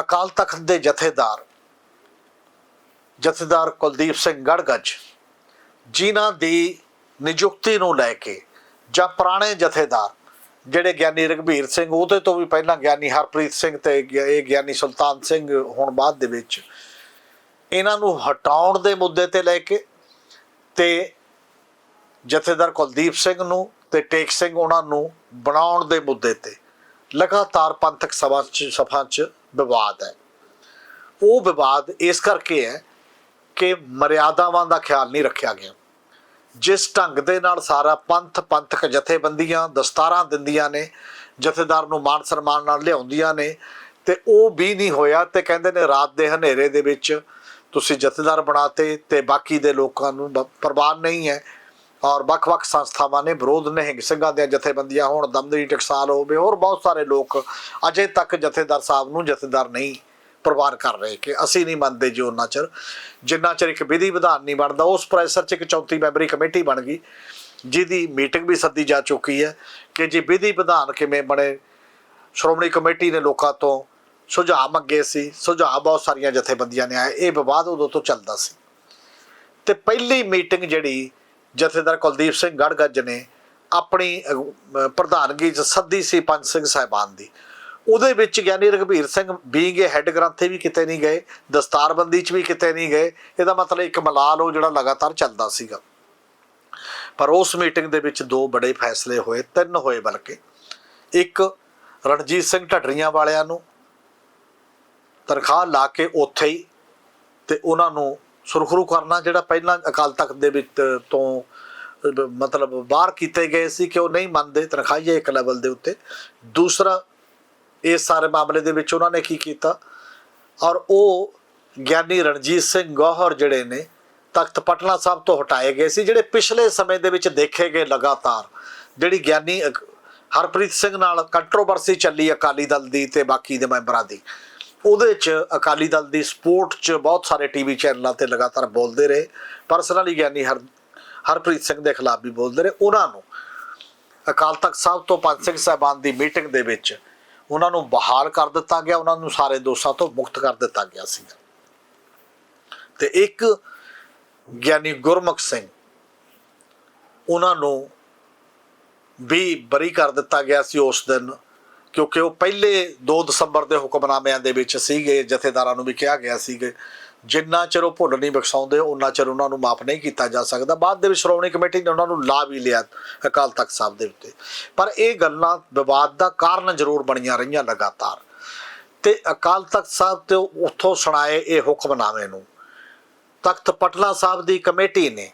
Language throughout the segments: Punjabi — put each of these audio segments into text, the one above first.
ਅਕਾਲ ਤਖਤ ਦੇ ਜਥੇਦਾਰ ਜਥੇਦਾਰ ਕੁਲਦੀਪ ਸਿੰਘ ਗੜਗੱਜ ਜਿਨ੍ਹਾਂ ਦੀ ਨਿਯੁਕਤੀ ਨੂੰ ਲੈ ਕੇ ਜਾਂ ਪੁਰਾਣੇ ਜਥੇਦਾਰ ਜਿਹੜੇ ਗਿਆਨੀ ਰਘਬੀਰ ਸਿੰਘ, ਉਹਦੇ ਤੋਂ ਵੀ ਪਹਿਲਾਂ ਗਿਆਨੀ ਹਰਪ੍ਰੀਤ ਸਿੰਘ ਤੇ ਗਿਆ- ਇਹ ਗਿਆਨੀ ਸੁਲਤਾਨ ਸਿੰਘ ਹੁਣ ਬਾਅਦ ਦੇ ਵਿੱਚ ਇਹਨਾਂ ਨੂੰ ਹਟਾਉਣ ਦੇ ਮੁੱਦੇ ਤੇ ਲੈ ਕੇ ਤੇ ਜਥੇਦਾਰ ਕੁਲਦੀਪ ਸਿੰਘ ਨੂੰ ਤੇ ਟੇਕ ਸਿੰਘ ਉਹਨਾਂ ਨੂੰ ਬਣਾਉਣ ਦੇ ਮੁੱਦੇ ਤੇ ਲਗਾਤਾਰ ਪੰਥਕ ਸਭਾ ਚ ਸਭਾ ਚ ਵਿਵਾਦ ਹੈ। ਉਹ ਵਿਵਾਦ ਇਸ ਕਰਕੇ ਹੈ ਕਿ ਮਰਿਆਦਾਵਾਂ ਦਾ ਖਿਆਲ ਨਹੀਂ ਰੱਖਿਆ ਗਿਆ। ਜਿਸ ਢੰਗ ਦੇ ਨਾਲ ਸਾਰਾ ਪੰਥ ਪੰਥਕ ਜਥੇਬੰਦੀਆਂ, ਦਸਤਾਰਾਂ ਦਿੰਦੀਆਂ ਨੇ, ਜਥੇਦਾਰ ਨੂੰ ਮਾਨ ਸਨਮਾਨ ਨਾਲ ਲਿਆਉਂਦੀਆਂ ਨੇ ਤੇ ਉਹ ਵੀ ਨਹੀਂ ਹੋਇਆ ਤੇ ਕਹਿੰਦੇ ਨੇ ਰਾਤ ਦੇ ਹਨੇਰੇ ਦੇ ਵਿੱਚ ਤੁਸੀਂ ਜਥੇਦਾਰ ਬਣਾਤੇ ਤੇ ਬਾਕੀ ਦੇ ਲੋਕਾਂ ਨੂੰ ਬ- ਪਰਵਾਹ ਨਹੀਂ ਹੈ। ਔਰ ਵੱਖ-ਵੱਖ ਸੰਸਥਾਵਾਂ ਨੇ ਵਿਰੋਧ ਨਿਹੰਗ ਸਿੰਘਾਂ ਦੀਆਂ ਜਥੇਬੰਦੀਆਂ ਹੋਣ ਦਮਦਮੀ ਟਕਸਾਲ ਹੋਵੇ, ਹੋਰ ਬਹੁਤ ਸਾਰੇ ਲੋਕ ਅਜੇ ਤੱਕ ਜਥੇਦਾਰ ਸਾਹਿਬ ਨੂੰ ਜਥੇਦਾਰ ਨਹੀਂ ਪ੍ਰਵਾਨ ਕਰ ਰਹੇ ਕਿ ਅਸੀਂ ਨਹੀਂ ਮੰਨਦੇ ਜੀ ਉਹਨਾਂ ਚਿਰ। ਜਿੰਨਾ ਚਿਰ ਇੱਕ ਵਿਧੀ ਵਿਧਾਨ ਨਹੀਂ ਬਣਦਾ, ਉਸ ਪ੍ਰੈਸਰ 'ਚ ਇੱਕ 34 ਮੈਂਬਰੀ ਕਮੇਟੀ ਬਣ ਗਈ, ਜਿਹਦੀ ਮੀਟਿੰਗ ਵੀ ਸੱਦੀ ਜਾ ਚੁੱਕੀ ਹੈ ਕਿ ਜੀ ਵਿਧੀ ਵਿਧਾਨ ਕਿਵੇਂ ਬਣੇ। ਸ਼੍ਰੋਮਣੀ ਕਮੇਟੀ ਨੇ ਲੋਕਾਂ ਤੋਂ ਸੁਝਾਅ ਮੰਗੇ ਸੀ, ਸੁਝਾਅ ਬਹੁਤ ਸਾਰੀਆਂ ਜਥੇਬੰਦੀਆਂ ਨੇ ਆਏ, ਇਹ ਵਿਵਾਦ ਉਦੋਂ ਤੋਂ ਚੱਲਦਾ ਸੀ। ਤੇ ਪਹਿਲੀ ਮੀਟਿੰਗ ਜਿਹੜੀ ਜਥੇਦਾਰ ਕੁਲਦੀਪ ਸਿੰਘ ਗੜਗੱਜ ਨੇ ਆਪਣੀ ਪ੍ਰਧਾਨਗੀ ਚ ਸੱਦੀ ਸੀ ਪੰਜ ਸਿੰਘ ਸਾਹਿਬਾਨ ਦੀ। ਉਹਦੇ ਵਿੱਚ ਗਿਆਨੀ ਰਘਬੀਰ ਸਿੰਘ ਬੀਂਗ ਹੈੱਡ ਗ੍ਰੰਥੇ ਵੀ ਕਿਤੇ ਨਹੀਂ ਗਏ, ਦਸਤਾਰਬੰਦੀ ਚ ਵੀ ਕਿਤੇ ਨਹੀਂ ਗਏ। ਇਹਦਾ ਮਤਲਬ ਇੱਕ ਮਲਾਲ ਉਹ ਜਿਹੜਾ ਲਗਾਤਾਰ ਚੱਲਦਾ ਸੀਗਾ। ਪਰ ਉਸ ਮੀਟਿੰਗ ਦੇ ਵਿੱਚ ਦੋ ਬੜੇ ਫੈਸਲੇ ਹੋਏ, ਤਿੰਨ ਹੋਏ ਬਲਕਿ। ਇੱਕ ਰਣਜੀਤ ਸਿੰਘ ਢੱਡਰੀਆਂ ਵਾਲਿਆਂ ਨੂੰ ਤਨਖਾਹ ਲਾ ਕੇ ਉੱਥੇ ਹੀ ਤੇ ਉਹਨਾਂ ਨੂੰ ਸੁਰਖਰੂ ਕਰਨਾ ਜਿਹੜਾ ਪਹਿਲਾਂ ਅਕਾਲ ਤਖਤ ਦੇ ਵਿੱਚ ਤੋਂ ਮਤਲਬ ਬਾਹਰ ਕੀਤੇ ਗਏ ਸੀ ਕਿ ਉਹ ਨਹੀਂ ਮੰਨਦੇ, ਤਨਖਾਹੀਏ ਇੱਕ ਲੈਵਲ ਦੇ ਉੱਤੇ। ਦੂਸਰਾ, ਇਸ ਸਾਰੇ ਮਾਮਲੇ ਦੇ ਵਿੱਚ ਉਹਨਾਂ ਨੇ ਕੀ ਕੀਤਾ? ਔਰ ਉਹ ਗਿਆਨੀ ਰਣਜੀਤ ਸਿੰਘ ਗੌਹਰ ਜਿਹੜੇ ਨੇ, ਤਖਤ ਪਟਨਾ ਸਾਹਿਬ ਤੋਂ ਹਟਾਏ ਗਏ ਸੀ, ਜਿਹੜੇ ਪਿਛਲੇ ਸਮੇਂ ਦੇ ਵਿੱਚ ਦੇਖੇ ਗਏ ਲਗਾਤਾਰ। ਜਿਹੜੀ ਗਿਆਨੀ ਅਕ- ਹਰਪ੍ਰੀਤ ਸਿੰਘ ਨਾਲ ਕੰਟਰੋਵਰਸੀ ਚੱਲੀ ਅਕਾਲੀ ਦਲ ਦੀ ਤੇ ਬਾਕੀ ਦੇ ਮੈਂਬਰਾਂ ਦੀ। ਉਹਦੇ ਚ ਅਕਾਲੀ ਦਲ ਦੀ ਸਪੋਰਟ ਚ ਬਹੁਤ ਸਾਰੇ ਟੀਵੀ ਚੈਨਲਾਂ ਤੇ ਲਗਾਤਾਰ ਬੋਲਦੇ ਰਹੇ। ਪਰਸਨਲੀ ਗਿਆਨੀ ਹਰ, ਹਰਪ੍ਰੀਤ ਸਿੰਘ ਦੇ ਖਿਲਾਫ ਵੀ ਬੋਲਦੇ ਰਹੇ। ਉਹਨਾਂ ਨੂੰ ਅਕਾਲ ਤਖਤ ਸਾਹਿਬ ਤੋਂ ਪੰਜ ਸਿੰਘ ਸਾਹਿਬਾਨ ਦੀ ਮੀਟਿੰਗ ਦੇ ਵਿੱਚ ਉਹਨਾਂ ਨੂੰ ਬਹਾਲ ਕਰ ਦਿੱਤਾ ਗਿਆ। ਉਹਨਾਂ ਨੂੰ ਸਾਰੇ ਦੋਸ਼ਾਂ ਤੋਂ ਮੁਕਤ ਕਰ ਦਿੱਤਾ ਗਿਆ ਸੀ ਤੇ ਇੱਕ ਗਿਆਨੀ ਗੁਰਮੁਖ ਸਿੰਘ, ਉਹਨਾਂ ਨੂੰ ਵੀ ਬਰੀ ਕਰ ਦਿੱਤਾ ਗਿਆ ਸੀ ਉਸ ਦਿਨ। ਕਿਉਂਕਿ ਉਹ ਪਹਿਲੇ 2 ਦਸੰਬਰ ਦੇ ਹੁਕਮਨਾਮਿਆਂ ਦੇ ਵਿੱਚ ਸੀਗੇ ਜਥੇਦਾਰਾਂ ਨੂੰ ਵੀ ਕਿਹਾ ਗਿਆ ਸੀਗੇ ਜਿੰਨਾ ਚਿਰ ਉਹ ਭੁੱਲ ਨਹੀਂ ਬਖਸ਼ਾਉਂਦੇ ਉਹਨਾਂ ਚਿਰ ਉਹਨਾਂ ਨੂੰ ਮਾਫ ਨਹੀਂ ਕੀਤਾ ਜਾ ਸਕਦਾ। ਬਾਅਦ ਦੇ ਵਿੱਚ ਸ਼੍ਰੋਮਣੀ ਕਮੇਟੀ ਨੇ ਉਹਨਾਂ ਨੂੰ ਲਾ ਵੀ ਲਿਆ ਅਕਾਲ ਤਖਤ ਸਾਹਿਬ ਦੇ ਉੱਤੇ। ਪਰ ਇਹ ਗੱਲਾਂ ਵਿਵਾਦ ਦਾ ਕਾਰਨ ਜ਼ਰੂਰ ਬਣੀਆਂ ਰਹੀਆਂ ਲਗਾਤਾਰ। ਤੇ ਅਕਾਲ ਤਖਤ ਸਾਹਿਬ ਤੇ ਉੱਥੋਂ ਸੁਣਾਏ ਇਹ ਹੁਕਮਨਾਮੇ ਨੂੰ। ਤਖਤ ਪਟਨਾ ਸਾਹਿਬ ਦੀ ਕਮੇਟੀ ਨੇ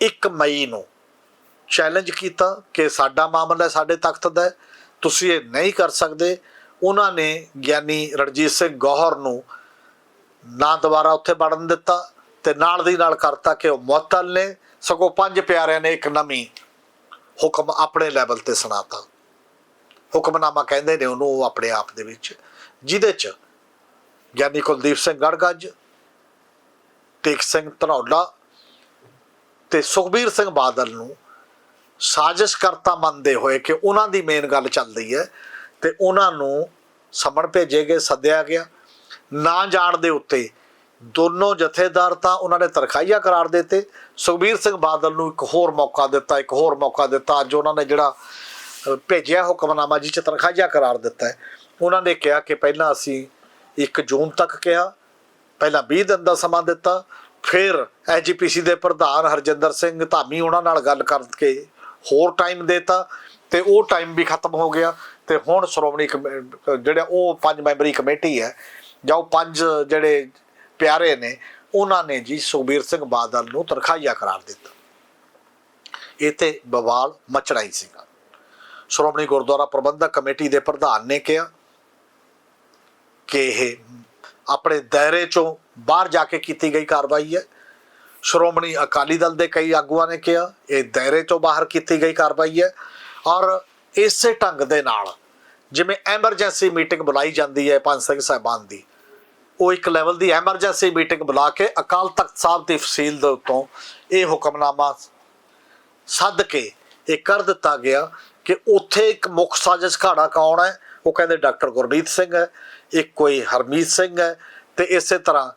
1 ਮਈ ਨੂੰ ਚੈਲੰਜ ਕੀਤਾ ਕਿ ਸਾਡਾ ਮਾਮਲਾ ਸਾਡੇ ਤਖਤ ਦਾ ਹੈ, ਤੁਸੀਂ ਇਹ ਨਹੀਂ ਕਰ ਸਕਦੇ। ਉਹਨਾਂ ਨੇ ਗਿਆਨੀ ਰਣਜੀਤ ਸਿੰਘ ਗੌਹਰ ਨੂੰ ਨਾ ਦੁਬਾਰਾ ਉੱਥੇ ਵੜਨ ਦਿੱਤਾ ਤੇ ਨਾਲ ਦੀ ਨਾਲ ਕਰਤਾ ਕਿ ਉਹ ਮੁਅੱਤਲ ਨੇ। ਸਗੋਂ ਪੰਜ ਪਿਆਰਿਆਂ ਨੇ ਇੱਕ ਨਵੀਂ ਹੁਕਮ ਆਪਣੇ ਲੈਵਲ ਤੇ ਸੁਣਾਤਾ। ਹੁਕਮਨਾਮਾ ਕਹਿੰਦੇ ਨੇ ਉਹਨੂੰ, ਉਹ ਆਪਣੇ ਆਪ ਦੇ ਵਿੱਚ। ਜਿਹਦੇ ਚ ਗਿਆਨੀ ਕੁਲਦੀਪ ਸਿੰਘ ਗੜਗੱਜ ਟੇਕ ਸਿੰਘ ਧਨੌਲਾ ਤੇ ਸੁਖਬੀਰ ਸਿੰਘ ਬਾਦਲ ਨੂੰ ਸਾਜ਼ਿਸ਼ ਕਰਤਾ ਮੰਨਦੇ ਹੋਏ ਕਿ ਉਹਨਾਂ ਦੀ ਮੇਨ ਗੱਲ ਚੱਲਦੀ ਹੈ ਤੇ ਉਹਨਾਂ ਨੂੰ ਸਮਣ ਭੇਜੇ ਗਏ, ਸੱਦਿਆ ਗਿਆ। ਨਾ ਜਾਣ ਦੇ ਉੱਤੇ ਦੋਨੋਂ ਜਥੇਦਾਰ ਤਾਂ ਉਹਨਾਂ ਨੇ ਤਰਖਾਈਆ ਕਰਾਰ ਦਿੱਤੇ। ਸੁਖਬੀਰ ਸਿੰਘ ਬਾਦਲ ਨੂੰ ਇੱਕ ਹੋਰ ਮੌਕਾ ਦਿੱਤਾ, ਇੱਕ ਹੋਰ ਮੌਕਾ ਦਿੱਤਾ। ਅੱਜ ਉਹਨਾਂ ਨੇ ਜਿਹੜਾ ਭੇਜਿਆ ਹੁਕਮਨਾਮਾ ਜੀ ਚ ਤਰਖਾਈਆ ਕਰਾਰ ਦਿੱਤਾ ਹੈ। ਉਹਨਾਂ ਨੇ ਕਿਹਾ ਕਿ ਪਹਿਲਾਂ ਅਸੀਂ 1 ਜੂਨ ਤੱਕ ਕਿਹਾ, ਪਹਿਲਾਂ 20 ਦਿਨ ਦਾ ਸਮਾਂ ਦਿੱਤਾ। ਫਿਰ ਐਜੀਪੀਸੀ ਦੇ ਪ੍ਰਧਾਨ ਹਰਜਿੰਦਰ ਸਿੰਘ ਧਾਮੀ ਉਹਨਾਂ ਨਾਲ ਗੱਲ ਕਰਕੇ ਹੋਰ ਟਾਈਮ ਦੇਤਾ ਤੇ ਉਹ ਟਾਈਮ ਵੀ ਖਤਮ ਹੋ ਗਿਆ ਤੇ ਹੁਣ ਸ਼੍ਰੋਮਣੀ ਕਮੇ- ਜਿਹੜਾ ਉਹ ਪੰਜ ਮੈਂਬਰੀ ਕਮੇਟੀ ਹੈ ਜਾਂ ਉਹ ਪੰਜ ਜਿਹੜੇ ਪਿਆਰੇ ਨੇ, ਉਹਨਾਂ ਨੇ ਜੀ ਸੁਖਬੀਰ ਸਿੰਘ ਬਾਦਲ ਨੂੰ ਤਰਖਾਈਆ ਕਰਾਰ ਦਿੱਤਾ। ਇਹ ਤੇ ਬਵਾਲ ਮਚਣਾ ਹੀ ਸੀਗਾ। ਸ਼੍ਰੋਮਣੀ ਗੁਰਦੁਆਰਾ ਪ੍ਰਬੰਧਕ ਕਮੇਟੀ ਦੇ ਪ੍ਰਧਾਨ ਨੇ ਕਿਹਾ ਕਿ ਇਹ ਆਪਣੇ ਦਾਇਰੇ ਚੋਂ ਬਾਹਰ ਜਾ ਕੇ ਕੀਤੀ ਗਈ ਕਾਰਵਾਈ ਹੈ। ਸ਼੍ਰੋਮਣੀ ਅਕਾਲੀ ਦਲ ਦੇ ਕਈ ਆਗੂਆਂ ਨੇ ਕਿਹਾ, ਇਹ ਦਾਇਰੇ ਤੋਂ ਬਾਹਰ ਕੀਤੀ ਗਈ ਕਾਰਵਾਈ ਹੈ ਔਰ ਇਸੇ ਢੰਗ ਦੇ ਨਾਲ ਜਿਵੇਂ ਐਮਰਜੈਂਸੀ ਮੀਟਿੰਗ ਬੁਲਾਈ ਜਾਂਦੀ ਹੈ ਪੰਜ ਸਿੰਘ ਸਾਹਿਬਾਨ ਦੀ, ਉਹ ਇੱਕ ਲੈਵਲ ਦੀ ਐਮਰਜੈਂਸੀ ਮੀਟਿੰਗ ਬੁਲਾ ਕੇ ਅਕਾਲ ਤਖਤ ਸਾਹਿਬ ਦੀ ਫਸੀਲ ਦੇ ਉੱਤੋਂ ਇਹ ਹੁਕਮਨਾਮਾ ਸੱਦ ਕੇ ਇਹ ਕਰ ਦਿੱਤਾ ਗਿਆ ਕਿ ਉੱਥੇ ਇੱਕ ਮੁੱਖ ਸਾਜ਼ਿਸ਼ ਘਾੜਾ ਕੌਣ ਹੈ? ਉਹ ਕਹਿੰਦੇ ਡਾਕਟਰ ਗੁਰਮੀਤ ਸਿੰਘ ਹੈ, ਇੱਕ ਕੋਈ ਹਰਮੀਤ ਸਿੰਘ ਹੈ ਤੇ ਇਸੇ ਤਰ੍ਹਾਂ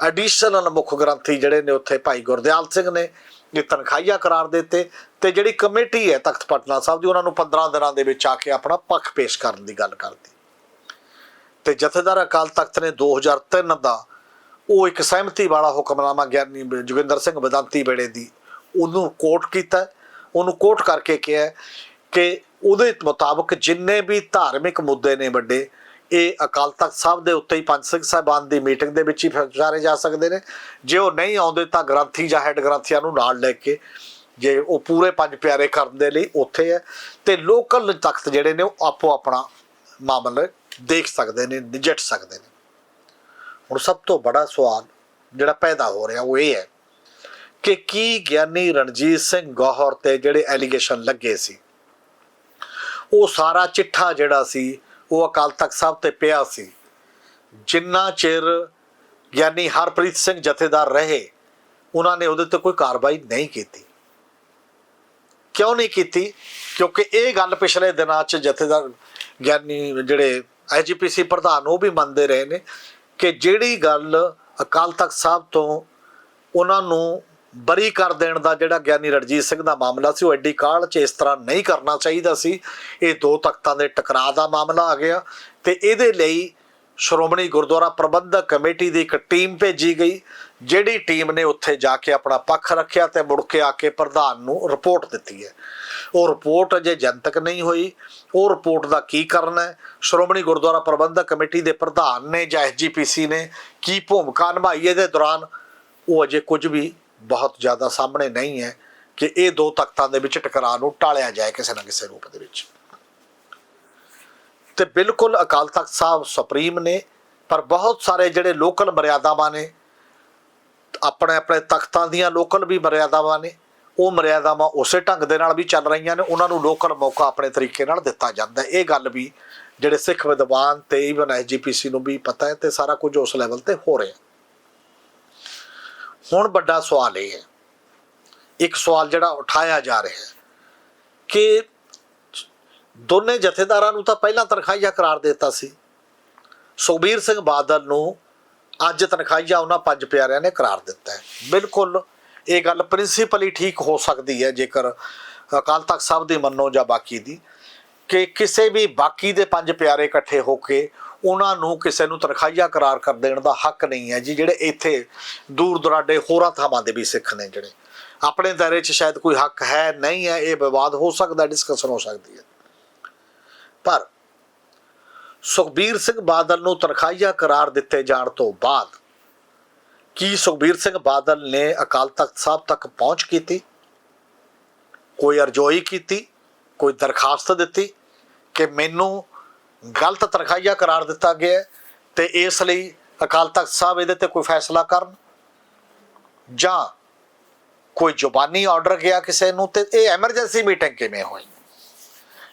ਐਡੀਸ਼ਨਲ ਮੁੱਖ ਗ੍ਰੰਥੀ ਜਿਹੜੇ ਨੇ ਉੱਥੇ ਭਾਈ ਗੁਰਦਿਆਲ ਸਿੰਘ ਨੇ ਇਹ ਤਨਖਾਹੀਆ ਕਰਾਰ ਦਿੱਤੇ ਤੇ ਜਿਹੜੀ ਕਮੇਟੀ ਹੈ ਤਖਤ ਪਟਨਾ ਸਾਹਿਬ ਦੀ, ਉਹਨਾਂ ਨੂੰ 15 ਦਿਨਾਂ ਦੇ ਵਿੱਚ ਆ ਕੇ ਆਪਣਾ ਪੱਖ ਪੇਸ਼ ਕਰਨ ਦੀ ਗੱਲ ਕਰਦੀ ਤੇ ਜਥੇਦਾਰ ਅਕਾਲ ਤਖਤ ਨੇ 2003 ਦਾ ਉਹ ਇੱਕ ਸਹਿਮਤੀ ਵਾਲਾ ਹੁਕਮਨਾਮਾ ਗਿਆਨੀ ਜੋਗਿੰਦਰ ਸਿੰਘ ਬਦੰਤੀ ਵੇਲੇ ਦੀ ਉਹਨੂੰ ਕੋਟ ਕੀਤਾ। ਉਹਨੂੰ ਕੋਟ ਕਰਕੇ ਕਿਹਾ ਕਿ ਉਹਦੇ ਮੁਤਾਬਕ ਜਿੰਨੇ ਵੀ ਧਾਰਮਿਕ ਮੁੱਦੇ ਨੇ ਵੱਡੇ ਇਹ ਅਕਾਲ ਤਖਤ ਸਾਹਿਬ ਦੇ ਉੱਤੇ ਹੀ ਪੰਜ ਸਿੰਘ ਸਾਹਿਬਾਨ ਦੀ ਮੀਟਿੰਗ ਦੇ ਵਿੱਚ ਹੀ ਵਿਚਾਰੇ ਜਾ ਸਕਦੇ ਨੇ। ਜੇ ਉਹ ਨਹੀਂ ਆਉਂਦੇ ਤਾਂ ਗ੍ਰੰਥੀ ਜਾਂ ਹੈੱਡ ਗ੍ਰੰਥੀਆਂ ਨੂੰ ਨਾਲ ਲੈ ਕੇ ਜੇ ਉਹ ਪੂਰੇ ਪੰਜ ਪਿਆਰੇ ਕਰਨ ਦੇ ਲਈ ਉੱਥੇ ਹੈ ਤੇ ਲੋਕਲ ਤਖਤ ਜਿਹੜੇ ਨੇ ਉਹ ਆਪੋ ਆਪਣਾ ਮਾਮਲਾ ਦੇਖ ਸਕਦੇ ਨੇ, ਨਿਜਟ ਸਕਦੇ ਨੇ। ਹੁਣ ਸਭ ਤੋਂ ਬੜਾ ਸਵਾਲ ਜਿਹੜਾ ਪੈਦਾ ਹੋ ਰਿਹਾ ਉਹ ਇਹ ਹੈ ਕਿ ਕੀ ਗਿਆਨੀ ਰਣਜੀਤ ਸਿੰਘ ਗੌਹਰ ਤੇ ਜਿਹੜੇ ਐਲੀਗੇਸ਼ਨ ਲੱਗੇ ਸੀ, ਉਹ ਸਾਰਾ ਚਿੱਠਾ ਜਿਹੜਾ ਸੀ ਉਹ ਅਕਾਲ ਤਖਤ ਸਾਹਿਬ ਤੇ ਪਿਆ ਸੀ। ਜਿੰਨਾ ਚਿਰ ਗਿਆਨੀ ਹਰਪ੍ਰੀਤ ਸਿੰਘ ਜਥੇਦਾਰ ਰਹੇ, ਉਹਨਾਂ ਨੇ ਉਹਦੇ ਤੇ ਕੋਈ ਕਾਰਵਾਈ ਨਹੀਂ ਕੀਤੀ। ਕਿਉਂ ਨਹੀਂ ਕੀਤੀ? ਕਿਉਂਕਿ ਇਹ ਗੱਲ ਪਿਛਲੇ ਦਿਨਾਂ 'ਚ ਜਥੇਦਾਰ ਗਿਆਨੀ ਜਿਹੜੇ ਐਜੀਪੀਸੀ ਪ੍ਰਧਾਨ ਉਹ ਵੀ ਮੰਨਦੇ ਰਹੇ ਨੇ ਕਿ ਜਿਹੜੀ ਗੱਲ ਅਕਾਲ ਤਖਤ ਸਾਹਿਬ ਤੋਂ ਉਹਨਾਂ ਨੂੰ ਬਰੀ ਕਰ ਦੇਣ ਦਾ ਜਿਹੜਾ ਗਿਆਨੀ ਰਣਜੀਤ ਸਿੰਘ ਦਾ ਮਾਮਲਾ ਸੀ, ਉਹ ਐਡੀ ਕਾਲ 'ਚ ਇਸ ਤਰ੍ਹਾਂ ਨਹੀਂ ਕਰਨਾ ਚਾਹੀਦਾ ਸੀ। ਇਹ ਦੋ ਤਖਤਾਂ ਦੇ ਟਕਰਾਅ ਦਾ ਮਾਮਲਾ ਆ ਗਿਆ ਤੇ ਇਹਦੇ ਲਈ ਸ਼੍ਰੋਮਣੀ ਗੁਰਦੁਆਰਾ ਪ੍ਰਬੰਧਕ ਕਮੇਟੀ ਦੀ ਇੱਕ ਟੀਮ ਭੇਜੀ ਗਈ, ਜਿਹੜੀ ਟੀਮ ਨੇ ਉੱਥੇ ਜਾ ਕੇ ਆਪਣਾ ਪੱਖ ਰੱਖਿਆ ਤੇ ਮੁੜ ਕੇ ਆ ਕੇ ਪ੍ਰਧਾਨ ਨੂੰ ਰਿਪੋਰਟ ਦਿੱਤੀ ਹੈ। ਉਹ ਰਿਪੋਰਟ ਅਜੇ ਜਨਤਕ ਨਹੀਂ ਹੋਈ। ਉਹ ਰਿਪੋਰਟ ਦਾ ਕੀ ਕਰਨਾ ਹੈ? ਸ਼੍ਰੋਮਣੀ ਗੁਰਦੁਆਰਾ ਪ੍ਰਬੰਧਕ ਕਮੇਟੀ ਦੇ ਪ੍ਰਧਾਨ ਨੇ ਜਾਂ ਐਸਜੀਪੀਸੀ ਨੇ ਕੀ ਭੂਮਿਕਾ ਨਿਭਾਈ ਇਹਦੇ ਦੌਰਾਨ ਉਹ ਅਜੇ ਕੁਝ ਵੀ ਬਹੁਤ ਜ਼ਿਆਦਾ ਸਾਹਮਣੇ ਨਹੀਂ ਹੈ ਕਿ ਇਹ ਦੋ ਤਖਤਾਂ ਦੇ ਵਿੱਚ ਟਕਰਾਅ ਨੂੰ ਟਾਲਿਆ ਜਾਏ ਕਿਸੇ ਨਾ ਕਿਸੇ ਰੂਪ ਦੇ ਵਿੱਚ। ਤੇ ਬਿਲਕੁਲ ਅਕਾਲ ਤਖਤ ਸਾਹਿਬ ਸੁਪਰੀਮ ਨੇ, ਪਰ ਬਹੁਤ ਸਾਰੇ ਜਿਹੜੇ ਲੋਕਲ ਮਰਿਆਦਾਵਾਂ ਨੇ, ਆਪਣੇ ਆਪਣੇ ਤਖਤਾਂ ਦੀਆਂ ਲੋਕਲ ਵੀ ਮਰਿਆਦਾਵਾਂ ਨੇ, ਉਹ ਮਰਿਆਦਾਵਾਂ ਉਸੇ ਢੰਗ ਦੇ ਨਾਲ ਵੀ ਚੱਲ ਰਹੀਆਂ ਨੇ, ਉਹਨਾਂ ਨੂੰ ਲੋਕਲ ਮੌਕਾ ਆਪਣੇ ਤਰੀਕੇ ਨਾਲ ਦਿੱਤਾ ਜਾਂਦਾ ਇਹ ਗੱਲ ਵੀ ਜਿਹੜੇ ਸਿੱਖ ਵਿਦਵਾਨ ਤੇ ਇਵਨ ਐਸਜੀਪੀਸੀ ਨੂੰ ਵੀ ਪਤਾ ਹੈ ਤੇ ਸਾਰਾ ਕੁਝ ਉਸ ਲੈਵਲ ਤੇ ਹੋ ਰਿਹਾ। ਹੁਣ ਵੱਡਾ ਸਵਾਲ ਇਹ ਹੈ। ਇੱਕ ਸਵਾਲ ਜਿਹੜਾ ਉਠਾਇਆ ਜਾ ਰਿਹਾ ਹੈ ਕਿ ਦੋਨੇ ਜਥੇਦਾਰਾਂ ਨੂੰ ਤਾਂ ਪਹਿਲਾਂ ਤਨਖਾਹੀਆ ਕਰਾਰ ਦਿੱਤਾ ਸੀ। ਸੁਖਬੀਰ ਸਿੰਘ ਬਾਦਲ ਨੂੰ ਅੱਜ ਤਨਖਾਹੀਆ ਉਹਨਾਂ ਪੰਜ ਪਿਆਰਿਆਂ ਨੇ ਕਰਾਰ ਦਿੱਤਾ ਹੈ। ਬਿਲਕੁਲ ਇਹ ਗੱਲ ਪ੍ਰਿੰਸੀਪਲੀ ਠੀਕ ਹੋ ਸਕਦੀ ਹੈ ਜੇਕਰ ਅਕਾਲ ਤਖਤ ਸਾਹਿਬ ਦੀ ਮੰਨੋ ਜਾਂ ਬਾਕੀ ਦੀ। ਕਿ ਕਿਸੇ ਵੀ ਬਾਕੀ ਦੇ ਪੰਜ ਪਿਆਰੇ ਇਕੱਠੇ ਹੋ ਕੇ ਉਹਨਾਂ ਨੂੰ ਕਿਸੇ ਨੂੰ ਤਨਖਾਹੀਆ ਕਰਾਰ ਕਰ ਦੇਣ ਦਾ ਹੱਕ ਨਹੀਂ ਹੈ ਜੀ, ਜਿਹੜੇ ਇੱਥੇ ਦੂਰ ਦੁਰਾਡੇ ਹੋਰਾਂ ਥਾਵਾਂ ਦੇ ਵੀ ਸਿੱਖ ਨੇ ਜਿਹੜੇ। ਆਪਣੇ ਦਾਇਰੇ 'ਚ ਸ਼ਾਇਦ ਕੋਈ ਹੱਕ ਹੈ, ਨਹੀਂ ਹੈ, ਇਹ ਵਿਵਾਦ ਹੋ ਸਕਦਾ ਡਿਸਕਸ਼ਨ ਹੋ ਸਕਦੀ ਹੈ। ਪਰ ਸੁਖਬੀਰ ਸਿੰਘ ਬਾਦਲ ਨੂੰ ਤਨਖਾਹੀਆ ਕਰਾਰ ਦਿੱਤੇ ਜਾਣ ਤੋਂ ਬਾਅਦ ਕੀ ਸੁਖਬੀਰ ਸਿੰਘ ਬਾਦਲ ਨੇ ਅਕਾਲ ਤਖਤ ਸਾਹਿਬ ਤੱਕ ਪਹੁੰਚ ਕੀਤੀ? ਕੋਈ ਅਰਜ਼ੋਈ ਕੀਤੀ? ਕੋਈ ਦਰਖਾਸਤ ਦਿੱਤੀ ਕਿ ਮੈਨੂੰ ਗਲਤ ਤਰਖਾਈਆ ਕਰਾਰ ਦਿੱਤਾ ਗਿਆ ਹੈ ਤੇ ਇਸ ਲਈ ਅਕਾਲ ਤਖਤ ਸਾਹਿਬ ਇਹਦੇ ਤੇ ਕੋਈ ਫੈਸਲਾ ਕਰਨ ਜਾਂ ਕੋਈ ਜ਼ੁਬਾਨੀ ਆਰਡਰ ਗਿਆ ਕਿਸੇ ਨੂੰ ਤੇ ਇਹ ਐਮਰਜੈਂਸੀ ਮੀਟਿੰਗ ਕਿਵੇਂ ਹੋਈ?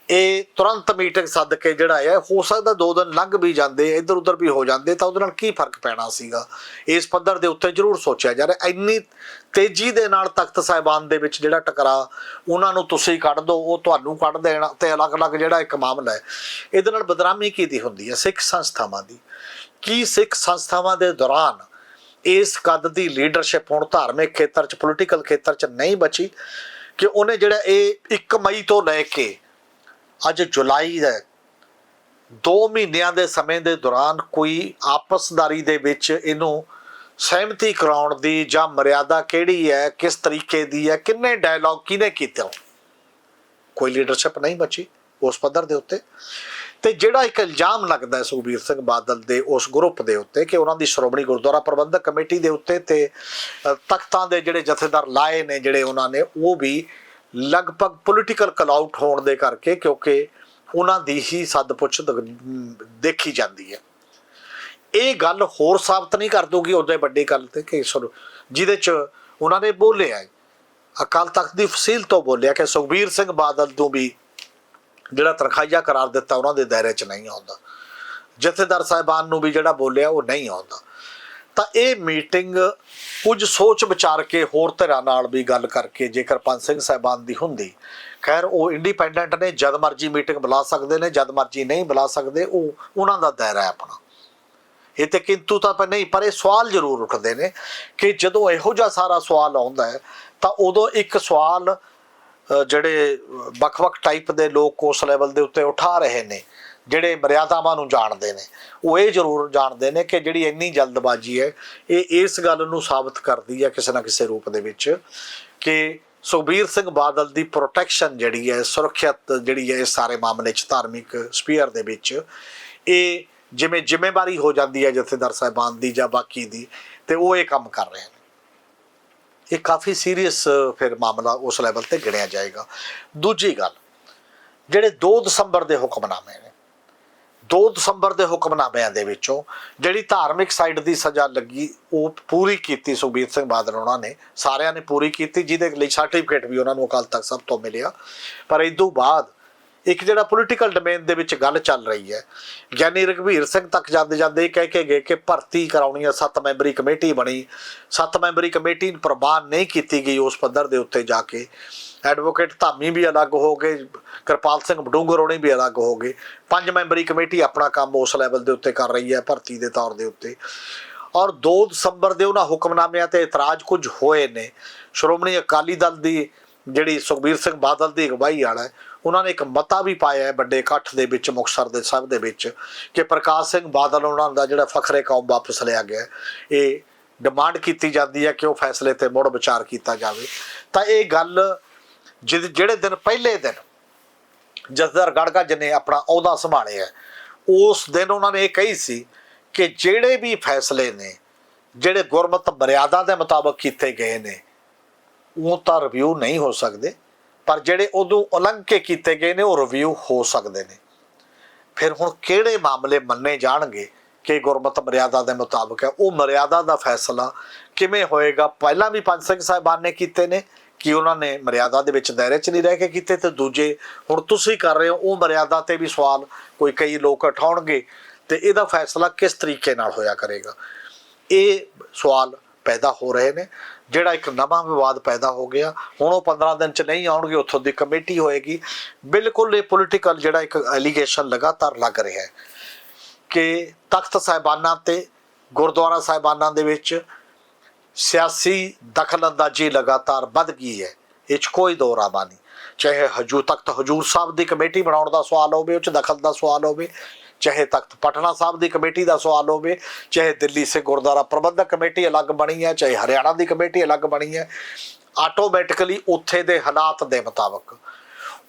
ਇਹ ਤੁਰੰਤ ਮੀਟਿੰਗ ਸੱਦ ਕੇ ਜਿਹੜਾ ਹੈ, ਹੋ ਸਕਦਾ ਦੋ ਦਿਨ ਲੰਘ ਵੀ ਜਾਂਦੇ ਇੱਧਰ ਉੱਧਰ ਵੀ ਹੋ ਜਾਂਦੇ, ਤਾਂ ਉਹਦੇ ਨਾਲ ਕੀ ਫ਼ਰਕ ਪੈਣਾ ਸੀਗਾ? ਇਸ ਪੱਧਰ ਦੇ ਉੱਤੇ ਜ਼ਰੂਰ ਸੋਚਿਆ ਜਾ ਰਿਹਾ। ਇੰਨੀ ਤੇਜ਼ੀ ਦੇ ਨਾਲ ਤਖਤ ਸਾਹਿਬਾਨ ਦੇ ਵਿੱਚ ਜਿਹੜਾ ਟਕਰਾ, ਉਹਨਾਂ ਨੂੰ ਤੁਸੀਂ ਕੱਢ ਦਿਓ ਉਹ ਤੁਹਾਨੂੰ ਕੱਢ ਦੇਣ ਤੇ ਅਲੱਗ-ਅਲੱਗ ਜਿਹੜਾ ਇੱਕ ਮਾਮਲਾ ਹੈ। ਇਹਦੇ ਨਾਲ ਬਦਨਾਮੀ ਕੀਤੀ ਹੁੰਦੀ ਹੈ? ਸਿੱਖ ਸੰਸਥਾਵਾਂ ਦੀ। ਕੀ ਸਿੱਖ ਸੰਸਥਾਵਾਂ ਦੇ ਦੌਰਾਨ ਇਸ ਕੱਦ ਦੀ ਲੀਡਰਸ਼ਿਪ ਹੁਣ ਧਾਰਮਿਕ ਖੇਤਰ 'ਚ ਪੋਲੀਟੀਕਲ ਖੇਤਰ 'ਚ ਨਹੀਂ ਬਚੀ? ਕਿ ਉਹਨੇ ਜਿਹੜਾ ਇਹ 1 ਮਈ ਤੋਂ ਲੈ ਕੇ ਅੱਜ ਜੁਲਾਈ ਦਾ 2 ਮਹੀਨਿਆਂ ਦੇ ਸਮੇਂ ਦੇ ਦੌਰਾਨ ਕੋਈ ਆਪਸਦਾਰੀ ਦੇ ਵਿੱਚ ਇਹਨੂੰ ਸਹਿਮਤੀ ਕਰਾਉਣ ਦੀ ਜਾਂ ਮਰਿਆਦਾ ਕਿਹੜੀ ਹੈ, ਕਿਸ ਤਰੀਕੇ ਦੀ ਹੈ, ਕਿੰਨੇ ਡਾਇਲੌਗ ਕਿਹਨੇ ਕੀਤਾ ਕੋਈ ਲੀਡਰਸ਼ਿਪ ਨਹੀਂ ਬਚੀ ਉਸ ਪੱਧਰ ਦੇ ਉੱਤੇ। ਤੇ ਜਿਹੜਾ ਇੱਕ ਇਲਜ਼ਾਮ ਲੱਗਦਾ ਹੈ ਸੁਖਬੀਰ ਸਿੰਘ ਬਾਦਲ ਦੇ ਉਸ ਗਰੁੱਪ ਦੇ ਉੱਤੇ ਕਿ ਉਹਨਾਂ ਦੀ ਸ਼੍ਰੋਮਣੀ ਗੁਰਦੁਆਰਾ ਪ੍ਰਬੰਧਕ ਕਮੇਟੀ ਦੇ ਉੱਤੇ ਤੇ ਤਖਤਾਂ ਦੇ ਜਿਹੜੇ ਜਥੇਦਾਰ ਲਾਏ ਨੇ, ਜਿਹੜੇ ਉਹਨਾਂ ਨੇ, ਉਹ ਵੀ ਲਗਭਗ ਪੋਲੀਟੀਕਲ ਕਲਾਊਟ ਹੋਣ ਦੇ ਕਰਕੇ ਕਿਉਂਕਿ ਉਹਨਾਂ ਦੀ ਹੀ ਸੱਦ ਪੁੱਛ ਦੇਖੀ ਜਾਂਦੀ ਹੈ। ਇਹ ਗੱਲ ਹੋਰ ਸਾਬਤ ਨਹੀਂ ਕਰ ਦੂਗੀ ਉਹਦੇ ਵੱਡੀ ਗੱਲ ਤੇ ਕਿ ਸੁਣੋ, ਜਿਹਦੇ ਚ ਉਹਨਾਂ ਨੇ ਬੋਲਿਆ ਅਕਾਲ ਤਖਤ ਦੀ ਫਸੀਲ ਤੋਂ ਬੋਲਿਆ ਕਿ ਸੁਖਬੀਰ ਸਿੰਘ ਬਾਦਲ ਨੂੰ ਵੀ ਜਿਹੜਾ ਤਨਖਾਹੀਆ ਕਰਾਰ ਦਿੱਤਾ ਉਹਨਾਂ ਦੇ ਦਾਇਰੇ 'ਚ ਨਹੀਂ ਆਉਂਦਾ। ਜਥੇਦਾਰ ਸਾਹਿਬਾਨ ਨੂੰ ਵੀ ਜਿਹੜਾ ਬੋਲਿਆ ਉਹ ਨਹੀਂ ਆਉਂਦਾ। ਤਾਂ ਇਹ ਮੀਟਿੰਗ ਕੁਝ ਸੋਚ ਵਿਚਾਰ ਕੇ ਹੋਰ ਤਰ੍ਹਾਂ ਨਾਲ ਵੀ ਗੱਲ ਕਰਕੇ ਜੇਕਰ ਪੰਜ ਸਿੰਘ ਸਾਹਿਬਾਨ ਦੀ ਹੁੰਦੀ। ਖੈਰ, ਉਹ ਇੰਡੀਪੈਂਡੈਂਟ ਨੇ, ਜਦ ਮਰਜ਼ੀ ਮੀਟਿੰਗ ਬੁਲਾ ਸਕਦੇ ਨੇ, ਜਦ ਮਰਜ਼ੀ ਨਹੀਂ ਬੁਲਾ ਸਕਦੇ, ਉਹ ਉਹਨਾਂ ਦਾ ਦਾਇਰਾ ਹੈ ਆਪਣਾ। ਇਹ ਤੇ ਕਿੰਤੂ ਤਾਂ ਪਰ ਨਹੀਂ, ਪਰ ਇਹ ਸਵਾਲ ਜ਼ਰੂਰ ਉੱਠਦੇ ਨੇ ਕਿ ਜਦੋਂ ਇਹੋ ਜਿਹਾ ਸਾਰਾ ਸਵਾਲ ਆਉਂਦਾ ਹੈ, ਤਾਂ ਉਦੋਂ ਇੱਕ ਸਵਾਲ ਜਿਹੜੇ ਵੱਖ-ਵੱਖ ਟਾਈਪ ਦੇ ਲੋਕ ਉਸ ਲੈਵਲ ਦੇ ਉੱਤੇ ਉਠਾ ਰਹੇ ਨੇ। ਜਿਹੜੇ ਮਰਿਆਦਾਵਾਂ ਨੂੰ ਜਾਣਦੇ ਨੇ, ਉਹ ਇਹ ਜ਼ਰੂਰ ਜਾਣਦੇ ਨੇ ਕਿ ਜਿਹੜੀ ਇੰਨੀ ਜਲਦਬਾਜ਼ੀ ਹੈ, ਇਹ ਇਸ ਗੱਲ ਨੂੰ ਸਾਬਤ ਕਰਦੀ ਹੈ ਕਿਸੇ ਨਾ ਕਿਸੇ ਰੂਪ ਦੇ ਵਿੱਚ ਕਿ ਸੁਖਬੀਰ ਸਿੰਘ ਬਾਦਲ ਦੀ ਪ੍ਰੋਟੈਕਸ਼ਨ ਜਿਹੜੀ ਹੈ, ਸੁਰੱਖਿਅਤ ਜਿਹੜੀ ਹੈ ਇਸ ਸਾਰੇ ਮਾਮਲੇ 'ਚ ਧਾਰਮਿਕ ਸਪੀਅਰ ਦੇ ਵਿੱਚ, ਇਹ ਜਿਵੇਂ ਜ਼ਿੰਮੇਵਾਰੀ ਹੋ ਜਾਂਦੀ ਹੈ ਜਥੇਦਾਰ ਸਾਹਿਬਾਨ ਦੀ ਜਾਂ ਬਾਕੀ ਦੀ, ਤੇ ਉਹ ਇਹ ਕੰਮ ਕਰ ਰਹੇ ਨੇ। ਇਹ ਕਾਫੀ ਸੀਰੀਅਸ ਫਿਰ ਮਾਮਲਾ ਉਸ ਲੈਵਲ ਤੇ ਗਿਣਿਆ ਜਾਏਗਾ। ਦੂਜੀ ਗੱਲ, ਜਿਹੜੇ 2 ਦਸੰਬਰ ਦੇ ਹੁਕਮਨਾਮੇ ਨੇ 2 ਦਸੰਬਰ ਦੇ ਹੁਕਮਨਾਮਿਆਂ ਦੇ ਵਿੱਚੋਂ ਜਿਹੜੀ ਧਾਰਮਿਕ ਸਾਈਡ ਦੀ ਸਜ਼ਾ ਲੱਗੀ, ਉਹ ਪੂਰੀ ਕੀਤੀ ਸੁਖਬੀਰ ਸਿੰਘ ਬਾਦਲ ਉਹਨਾਂ ਨੇ। ਸਾਰਿਆਂ ਨੇ ਪੂਰੀ ਕੀਤੀ, ਜਿਹਦੇ ਲਈ ਸਰਟੀਫਿਕੇਟ ਵੀ ਉਹਨਾਂ ਨੂੰ ਅਕਾਲ ਤਖਤ ਸਭ ਤੋਂ ਮਿਲਿਆ। ਪਰ ਇਸ ਤੋਂ ਬਾਅਦ ਇੱਕ ਜਿਹੜਾ ਪੋਲੀਟੀਕਲ ਡੋਮੇਨ ਦੇ ਵਿੱਚ ਗੱਲ ਚੱਲ ਰਹੀ ਹੈ ਗਿਆਨੀ ਰਘਵੀਰ ਸਿੰਘ ਤੱਕ ਜਾਂਦੇ ਜਾਂਦੇ ਇਹ ਕਹਿ ਕੇ ਗਏ ਕਿ ਭਰਤੀ ਕਰਾਉਣੀ ਹੈ, ਸੱਤ ਮੈਂਬਰੀ ਕਮੇਟੀ ਬਣੀ। ਸੱਤ ਮੈਂਬਰੀ ਕਮੇਟੀ ਪ੍ਰਵਾਨ ਨਹੀਂ ਕੀਤੀ ਗਈ ਉਸ ਪੱਧਰ ਦੇ ਉੱਤੇ ਜਾ ਕੇ। ਐਡਵੋਕੇਟ ਧਾਮੀ ਵੀ ਅਲੱਗ ਹੋ ਗਏ ਕਿਰਪਾਲ ਸਿੰਘ ਬਡੂੰਗਰ ਹੋਣੀ ਵੀ ਅਲੱਗ ਹੋ ਗਏ। ਪੰਜ ਮੈਂਬਰੀ ਕਮੇਟੀ ਆਪਣਾ ਕੰਮ ਉਸ ਲੈਵਲ ਦੇ ਉੱਤੇ ਕਰ ਰਹੀ ਹੈ ਭਰਤੀ ਦੇ ਤੌਰ ਦੇ ਉੱਤੇ। ਔਰ 2 ਦਸੰਬਰ ਦੇ ਉਹਨਾਂ ਹੁਕਮਨਾਮਿਆਂ ਤੇ ਇਤਰਾਜ਼ ਕੁਝ ਹੋਏ ਨੇ। ਸ਼੍ਰੋਮਣੀ ਅਕਾਲੀ ਦਲ ਦੀ ਜਿਹੜੀ ਸੁਖਬੀਰ ਸਿੰਘ ਬਾਦਲ ਦੀ ਅਗਵਾਈ ਵਾਲਾ ਹੈ, ਉਹਨਾਂ ਨੇ ਇੱਕ ਮਤਾ ਵੀ ਪਾਇਆ ਹੈ ਵੱਡੇ ਇਕੱਠ ਦੇ ਵਿੱਚ ਮੁਕਤਸਰ ਦੇ ਸਭ ਦੇ ਵਿੱਚ ਕਿ ਪ੍ਰਕਾਸ਼ ਸਿੰਘ ਬਾਦਲ ਉਹਨਾਂ ਦਾ ਜਿਹੜਾ ਫਖਰੇ ਕੌਮ ਵਾਪਸ ਲਿਆ ਗਿਆ ਇਹ ਡਿਮਾਂਡ ਕੀਤੀ ਜਾਂਦੀ ਹੈ ਕਿ ਉਹ ਫੈਸਲੇ ਤੇ ਮੁੜ ਵਿਚਾਰ ਕੀਤਾ ਜਾਵੇ। ਤਾਂ ਇਹ ਗੱਲ ਜਿਹੜੇ ਦਿਨ ਪਹਿਲੇ ਦਿਨ ਜਸਦਰ ਗੜਗੱਜ ਨੇ ਆਪਣਾ ਅਹੁਦਾ ਸੰਭਾਲਿਆ ਉਸ ਦਿਨ ਉਹਨਾਂ ਨੇ ਇਹ ਕਹੀ ਸੀ ਕਿ ਜਿਹੜੇ ਵੀ ਫੈਸਲੇ ਨੇ, ਜਿਹੜੇ ਗੁਰਮਤ ਮਰਿਆਦਾ ਦੇ ਮੁਤਾਬਕ ਕੀਤੇ ਗਏ ਨੇ, ਉਹ ਤਾਂ ਰਿਵਿਊ ਨਹੀਂ ਹੋ ਸਕਦੇ, ਪਰ ਜਿਹੜੇ ਉਦੋਂ ਉਲੰਘ ਕੇ ਕੀਤੇ ਗਏ ਨੇ, ਉਹ ਰਿਵਿਊ ਹੋ ਸਕਦੇ ਨੇ। ਫਿਰ ਹੁਣ ਕਿਹੜੇ ਮਾਮਲੇ ਮੰਨੇ ਜਾਣਗੇ ਕਿ ਗੁਰਮਤ ਮਰਿਆਦਾ ਦੇ ਮੁਤਾਬਕ ਹੈ? ਉਹ ਮਰਿਆਦਾ ਦਾ ਫੈਸਲਾ ਕਿਵੇਂ ਹੋਏਗਾ? ਪਹਿਲਾਂ ਵੀ ਪੰਜ ਸਿੰਘ ਸਾਹਿਬਾਨ ਨੇ ਕੀਤੇ ਨੇ ਕਿ ਉਹਨਾਂ ਨੇ ਮਰਿਆਦਾ ਦੇ ਵਿੱਚ ਦਾਇਰੇ 'ਚ ਨਹੀਂ ਰਹਿ ਕੇ ਕੀਤੇ ਤੇ ਦੂਜੇ ਹੁਣ ਤੁਸੀਂ ਕਰ ਰਹੇ ਹੋ, ਉਹ ਮਰਿਆਦਾ ਤੇ ਵੀ ਸਵਾਲ ਕੋਈ ਕਈ ਲੋਕ ਉਠਾਉਣਗੇ ਤੇ ਇਹਦਾ ਫੈਸਲਾ ਕਿਸ ਤਰੀਕੇ ਨਾਲ ਹੋਇਆ ਕਰੇਗਾ? ਇਹ ਸਵਾਲ ਪੈਦਾ ਹੋ ਰਹੇ ਨੇ, ਜਿਹੜਾ ਇੱਕ ਨਵਾਂ ਵਿਵਾਦ ਪੈਦਾ ਹੋ ਗਿਆ, ਹੁਣ ਉਹ 15 ਦਿਨ ਚ ਨਹੀਂ ਆਉਣਗੇ, ਉੱਥੋਂ ਦੀ ਕਮੇਟੀ ਹੋਏਗੀ। ਬਿਲਕੁਲ ਇਹ ਪੋਲੀਟੀਕਲ ਜਿਹੜਾ ਇੱਕ ਐਲੀਗੇਸ਼ਨ ਲਗਾਤਾਰ ਲੱਗ ਰਿਹਾ ਹੈ ਕਿ ਤਖਤ ਸਾਹਿਬਾਨਾਂ ਤੇ, ਗੁਰਦੁਆਰਾ ਸਾਹਿਬਾਨਾਂ ਦੇ ਵਿੱਚ ਸਿਆਸੀ ਦਖਲਅੰਦਾਜ਼ੀ ਲਗਾਤਾਰ ਵੱਧ ਗਈ ਹੈ, ਇਹ 'ਚ ਕੋਈ ਦੋ ਰਾਮਾ ਨਹੀਂ। ਚਾਹੇ ਹਜ਼ੂ ਤਖਤ ਹਜੂਰ ਸਾਹਿਬ ਦੀ ਕਮੇਟੀ ਬਣਾਉਣ ਦਾ ਸਵਾਲ ਹੋਵੇ, ਉਹ 'ਚ ਦਖਲ ਦਾ ਸਵਾਲ ਹੋਵੇ, ਚਾਹੇ ਤਖਤ ਪਟਨਾ ਸਾਹਿਬ ਦੀ ਕਮੇਟੀ ਦਾ ਸਵਾਲ ਹੋਵੇ, ਚਾਹੇ ਦਿੱਲੀ ਸੇ ਗੁਰਦੁਆਰਾ ਪ੍ਰਬੰਧਕ ਕਮੇਟੀ ਅਲੱਗ ਬਣੀ ਹੈ, ਚਾਹੇ ਹਰਿਆਣਾ ਦੀ ਕਮੇਟੀ ਅਲੱਗ ਬਣੀ ਹੈ ਆਟੋਮੈਟਿਕਲੀ ਉੱਥੇ ਦੇ ਹਾਲਾਤ ਦੇ ਮੁਤਾਬਕ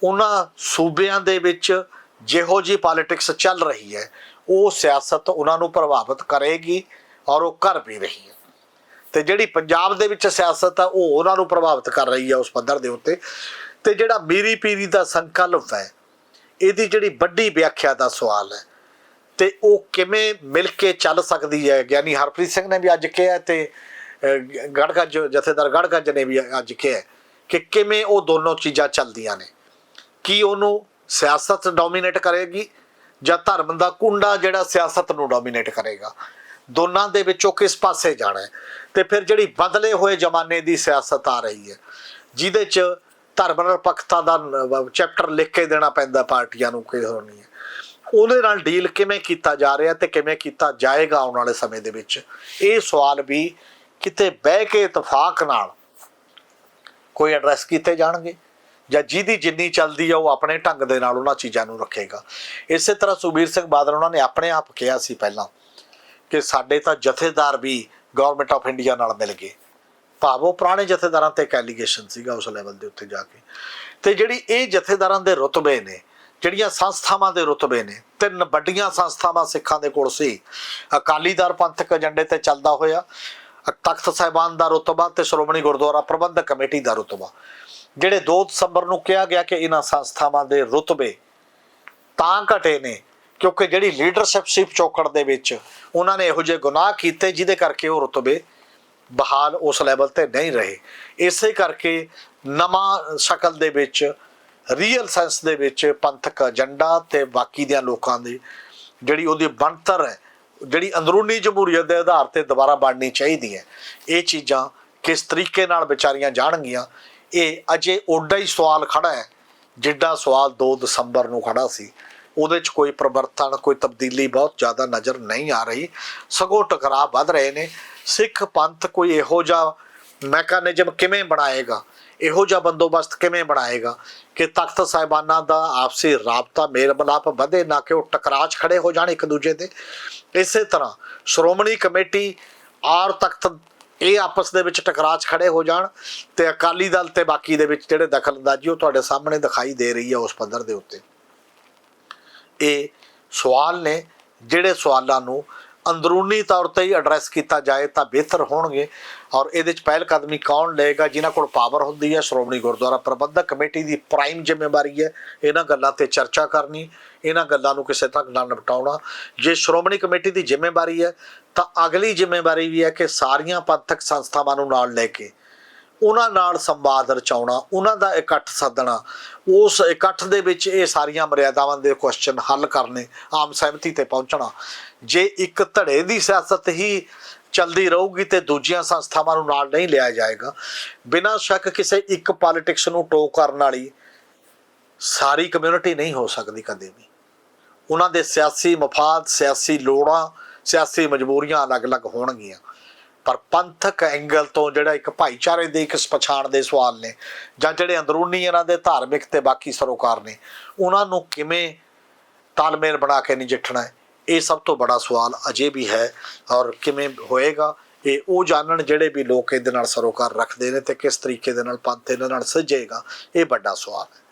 ਉਹਨਾਂ ਸੂਬਿਆਂ ਦੇ ਵਿੱਚ ਜਿਹੋ ਜੀ ਪੋਲਿਟਿਕਸ ਚੱਲ ਰਹੀ ਹੈ, ਉਹ ਸਿਆਸਤ ਉਹਨਾਂ ਨੂੰ ਪ੍ਰਭਾਵਿਤ ਕਰੇਗੀ ਔਰ ਉਹ ਕਰ ਵੀ ਰਹੀ ਹੈ। ਤੇ ਜਿਹੜੀ ਪੰਜਾਬ ਦੇ ਵਿੱਚ ਸਿਆਸਤ ਆ ਉਹ ਉਹਨਾਂ ਨੂੰ ਪ੍ਰਭਾਵਿਤ ਕਰ ਰਹੀ ਹੈ ਉਸ ਪੱਧਰ ਦੇ ਉੱਤੇ। ਤੇ ਜਿਹੜਾ ਮੀਰੀ ਪੀਰੀ ਦਾ ਸੰਕਲਪ ਹੈ ਇਹਦੀ ਜਿਹੜੀ ਵੱਡੀ ਵਿਆਖਿਆ ਦਾ ਸਵਾਲ ਹੈ ਤੇ ਉਹ ਕਿਵੇਂ ਮਿਲ ਕੇ ਚੱਲ ਸਕਦੀ ਹੈ? ਗਿਆਨੀ ਹਰਪ੍ਰੀਤ ਸਿੰਘ ਨੇ ਵੀ ਅੱਜ ਕਿਹਾ ਤੇ ਅਹ, ਗੜਗੱਜ ਜਥੇਦਾਰ ਗੜਗੱਜ ਨੇ ਵੀ ਅੱਜ ਕਿਹਾ ਕਿ ਕਿਵੇਂ ਉਹ ਦੋਨੋਂ ਚੀਜ਼ਾਂ ਚੱਲਦੀਆਂ ਨੇ। ਕੀ ਉਹਨੂੰ ਸਿਆਸਤ ਡੋਮੀਨੇਟ ਕਰੇਗੀ ਜਾਂ ਧਰਮ ਦਾ ਕੁੰਡਾ ਜਿਹੜਾ ਸਿਆਸਤ ਨੂੰ ਡੋਮੀਨੇਟ ਕਰੇਗਾ? ਦੋਨਾਂ ਦੇ ਵਿੱਚੋਂ ਕਿਸ ਪਾਸੇ ਜਾਣਾ ਹੈ? ਤੇ ਫਿਰ ਜਿਹੜੀ ਬਦਲੇ ਹੋਏ ਜ਼ਮਾਨੇ ਦੀ ਸਿਆਸਤ ਆ ਰਹੀ ਹੈ, ਜਿਹਦੇ 'ਚ ਧਰਮ ਨਿਰਪੱਖਤਾ ਦਾ ਚੈਪਟਰ ਲਿਖ ਕੇ ਦੇਣਾ ਪੈਂਦਾ ਪਾਰਟੀਆਂ ਨੂੰ ਕਿ ਹੋਣੀ ਹੈ। ਉਹਦੇ ਨਾਲ ਡੀਲ ਕਿਵੇਂ ਕੀਤਾ ਜਾ ਰਿਹਾ ਤੇ ਕਿਵੇਂ ਕੀਤਾ ਜਾਏਗਾ ਆਉਣ ਵਾਲੇ ਸਮੇਂ ਦੇ ਵਿੱਚ? ਇਹ ਸਵਾਲ ਵੀ ਕਿਤੇ ਬਹਿ ਕੇ ਇਤਫਾਕ ਨਾਲ ਕੋਈ ਐਡਰੈਸ ਕੀਤੇ ਜਾਣਗੇ ਜਾਂ ਜਿਹਦੀ ਜਿੰਨੀ ਚੱਲਦੀ ਆ ਉਹ ਆਪਣੇ ਢੰਗ ਦੇ ਨਾਲ ਉਹਨਾਂ ਚੀਜ਼ਾਂ ਨੂੰ ਰੱਖੇਗਾ। ਇਸੇ ਤਰ੍ਹਾਂ ਸੁਬੀਰ ਸਿੰਘ ਬਾਦਲ ਉਹਨਾਂ ਨੇ ਆਪਣੇ ਆਪ ਕਿਹਾ ਸੀ ਪਹਿਲਾਂ ਕਿ ਸਾਡੇ ਤਾਂ ਜਥੇਦਾਰ ਵੀ ਗਵਰਨਮੈਂਟ ਆਫ ਇੰਡੀਆ ਨਾਲ ਮਿਲ ਗਏ। ਭਾਵ ਉਹ ਪੁਰਾਣੇ ਜਥੇਦਾਰਾਂ ਤੇ ਇੱਕ ਐਲੀਗੇਸ਼ਨ ਸੀਗਾ ਉਸ ਲੈਵਲ ਦੇ ਉੱਤੇ ਜਾ ਕੇ। ਤੇ ਜਿਹੜੀ ਇਹ ਜਥੇਦਾਰਾਂ ਦੇ ਰੁਤਬੇ ਨੇ, ਜਿਹੜੀਆਂ ਸੰਸਥਾਵਾਂ ਦੇ ਰੁਤਬੇ ਨੇ, ਤਿੰਨ ਵੱਡੀਆਂ ਸੰਸਥਾਵਾਂ ਸਿੱਖਾਂ ਦੇ ਕੋਲ ਸੀ। ਅਕਾਲੀ ਦਲ ਪੰਥਕ ਏਜੰਡੇ ਤੇ ਚੱਲਦਾ ਹੋਇਆ, ਤਖਤ ਸਾਹਿਬਾਨ ਦਾ ਰੁਤਬਾ ਤੇ ਸ਼੍ਰੋਮਣੀ ਗੁਰਦੁਆਰਾ ਪ੍ਰਬੰਧਕ ਕਮੇਟੀ ਦਾ ਰੁਤਬਾ। ਜਿਹੜੇ 2 ਦਸੰਬਰ ਨੂੰ ਕਿਹਾ ਗਿਆ ਕਿ ਇਹਨਾਂ ਸੰਸਥਾਵਾਂ ਦੇ ਰੁਤਬੇ ਤਾਂ ਘਟੇ ਨੇ ਕਿਉਂਕਿ ਜਿਹੜੀ ਲੀਡਰਸ਼ਿਪ ਸੀ ਚੌਕੜ ਦੇ ਵਿੱਚ, ਉਹਨਾਂ ਨੇ ਇਹੋ ਜਿਹੇ ਗੁਨਾਹ ਕੀਤੇ ਜਿਹਦੇ ਕਰਕੇ ਉਹ ਰੁਤਬੇ ਬਹਾਲ ਉਸ ਲੈਵਲ ਤੇ ਨਹੀਂ ਰਹੇ। ਇਸੇ ਕਰਕੇ ਨਵਾਂ ਸ਼ਕਲ ਦੇ ਵਿੱਚ ਰੀਅਲ ਸੈਂਸ ਦੇ ਵਿੱਚ ਪੰਥਕ ਏਜੰਡਾ ਤੇ ਬਾਕੀ ਦਿਆਂ ਲੋਕਾਂ ਦੀ ਜਿਹੜੀ ਉਹਦੀ ਬਣਤਰ ਹੈ, ਜਿਹੜੀ ਅੰਦਰੂਨੀ ਜਮਹੂਰੀਅਤ ਦੇ ਆਧਾਰ ਤੇ ਦੁਬਾਰਾ ਬਣਨੀ ਚਾਹੀਦੀ ਹੈ, ਇਹ ਚੀਜ਼ਾਂ ਕਿਸ ਤਰੀਕੇ ਨਾਲ ਵਿਚਾਰੀਆਂ ਜਾਣਗੀਆਂ, ਇਹ ਅਜੇ ਓਡਾ ਹੀ ਸਵਾਲ ਖੜਾ ਹੈ, ਜਿੱਡਾ ਸਵਾਲ 2 ਦਸੰਬਰ ਨੂੰ ਖੜਾ ਸੀ। ਉਹਦੇ 'ਚ ਕੋਈ ਪਰਿਵਰਤਨ, ਕੋਈ ਤਬਦੀਲੀ ਬਹੁਤ ਜ਼ਿਆਦਾ ਨਜ਼ਰ ਨਹੀਂ ਆ ਰਹੀ। ਸਗੋਂ ਟਕਰਾਅ ਵੱਧ ਰਹੇ ਨੇ। ਸਿੱਖ ਪੰਥ ਕੋਈ ਇਹੋ ਜਿਹਾ ਮੈਕੈਨਿਜ਼ਮ ਕਿਵੇਂ ਬਣਾਏਗਾ? ਇਹੋ ਜਿਹਾ ਬੰਦੋਬਸਤ ਕਿਵੇਂ ਬਣਾਏਗਾ ਕਿ ਤਖਤ ਸਾਹਿਬਾਨਾਂ ਦਾ ਆਪਸੀ ਰਾਬਤਾ ਮੇਲ ਮਿਲਾਪ ਵਧੇ, ਨਾ ਕਿ ਉਹ ਟਕਰਾਅ 'ਚ ਖੜੇ ਹੋ ਜਾਣ ਇੱਕ ਦੂਜੇ ਦੇ ਇਸੇ ਤਰ੍ਹਾਂ ਸ਼੍ਰੋਮਣੀ ਕਮੇਟੀ ਆਰ ਤਖਤ ਇਹ ਆਪਸ ਦੇ ਵਿੱਚ ਟਕਰਾਅ 'ਚ ਖੜੇ ਹੋ ਜਾਣ ਤੇ ਅਕਾਲੀ ਦਲ ਤੇ ਬਾਕੀ ਦੇ ਵਿੱਚ ਜਿਹੜੇ ਦਖਲਅੰਦਾਜ਼ੀ ਉਹ ਤੁਹਾਡੇ ਸਾਹਮਣੇ ਦਿਖਾਈ ਦੇ ਰਹੀ ਹੈ ਉਸ ਪੱਧਰ ਦੇ ਉੱਤੇ। ਇਹ ਸਵਾਲ ਨੇ, ਜਿਹੜੇ ਸਵਾਲਾਂ ਨੂੰ ਅੰਦਰੂਨੀ ਤੌਰ ਤੇ ਹੀ ਐਡਰੈਸ ਕੀਤਾ ਜਾਏ ਤਾਂ ਬਿਹਤਰ ਹੋਣਗੇ। ਔਰ ਇਹਦੇ ਚ ਪਹਿਲ ਕਦਮੀ ਕੌਣ ਲਏਗਾ? ਜਿਨ੍ਹਾਂ ਕੋਲ ਪਾਵਰ ਹੁੰਦੀ ਹੈ, ਸ਼੍ਰੋਮਣੀ ਗੁਰਦੁਆਰਾ ਪ੍ਰਬੰਧਕ ਕਮੇਟੀ ਦੀ ਪ੍ਰਾਈਮ ਜ਼ਿੰਮੇਵਾਰੀ ਹੈ। ਇਹਨਾਂ ਗੱਲਾਂ ਤੇ ਚਰਚਾ ਕਰਨੀ, ਇਹਨਾਂ ਗੱਲਾਂ ਨੂੰ ਕਿਸੇ ਤੱਕ ਨਾਲ ਨਿਪਟਾਉਣਾ। ਜੇ ਸ਼੍ਰੋਮਣੀ ਕਮੇਟੀ ਦੀ ਜ਼ਿੰਮੇਵਾਰੀ ਹੈ, ਤਾਂ ਅਗਲੀ ਜ਼ਿੰਮੇਵਾਰੀ ਵੀ ਹੈ ਕਿ ਸਾਰੀਆਂ ਪੰਥਕ ਸੰਸਥਾਵਾਂ ਨੂੰ ਨਾਲ ਲੈ ਕੇ ਉਹਨਾਂ ਨਾਲ ਸੰਵਾਦ ਰਚਾਉਣਾ, ਉਹਨਾਂ ਦਾ ਇਕੱਠ ਸੱਦਣਾ, ਉਸ ਇਕੱਠ ਦੇ ਵਿੱਚ ਇਹ ਸਾਰੀਆਂ ਮਰਿਆਦਾਵਾਂ ਦੇ ਕੁਐਸਚਨ ਹੱਲ ਕਰਨੇ, ਆਮ ਸਹਿਮਤੀ ਤੇ ਪਹੁੰਚਣਾ। ਜੇ ਇੱਕ ਧੜੇ ਦੀ ਸਿਆਸਤ ਹੀ ਚਲਦੀ ਰਹੂਗੀ ਤੇ ਦੂਜੀਆਂ ਸੰਸਥਾਵਾਂ ਨੂੰ ਨਾਲ ਨਹੀਂ ਲਿਆ ਜਾਏਗਾ, ਬਿਨਾਂ ਸ਼ੱਕ ਕਿਸੇ ਇੱਕ ਪੋਲਿਟਿਕਸ ਨੂੰ ਟੋ ਕਰਨ ਵਾਲੀ ਸਾਰੀ ਕਮਿਊਨਿਟੀ ਨਹੀਂ ਹੋ ਸਕਦੀ ਕਦੇ ਵੀ। ਉਹਨਾਂ ਦੇ ਸਿਆਸੀ ਮਫਾਦ, ਸਿਆਸੀ ਲੋੜਾਂ, ਸਿਆਸੀ ਮਜਬੂਰੀਆਂ ਅਲੱਗ-ਅਲੱਗ ਹੋਣਗੀਆਂ। ਪਰ ਪੰਥਕ ਐਂਗਲ ਤੋਂ ਜਿਹੜਾ ਇੱਕ ਭਾਈਚਾਰੇ ਦੇ ਇੱਕ ਪਛਾਣ ਦੇ ਸਵਾਲ ਨੇ, ਜਾਂ ਜਿਹੜੇ ਅੰਦਰੂਨੀ ਇਹਨਾਂ ਦੇ ਧਾਰਮਿਕ ਤੇ ਬਾਕੀ ਸਰੋਕਾਰ ਨੇ, ਉਹਨਾਂ ਨੂੰ ਕਿਵੇਂ ਤਾਲਮੇਲ ਬਣਾ ਕੇ ਨਜਿੱਠਣਾ ਹੈ, ਇਹ ਸਭ ਤੋਂ ਬੜਾ ਸਵਾਲ ਅਜੇ ਵੀ ਹੈ ਔਰ ਕਿਵੇਂ ਹੋਏਗਾ, ਇਹ ਉਹ ਜਾਣਨ ਜਿਹੜੇ ਵੀ ਲੋਕ ਇਹਦੇ ਨਾਲ ਸਰੋਕਾਰ ਰੱਖਦੇ ਨੇ ਤੇ ਕਿਸ ਤਰੀਕੇ ਦੇ ਨਾਲ ਪੰਥ ਇਹਨਾਂ ਨਾਲ ਸਜੇਗਾ, ਇਹ ਵੱਡਾ ਸਵਾਲ ਹੈ।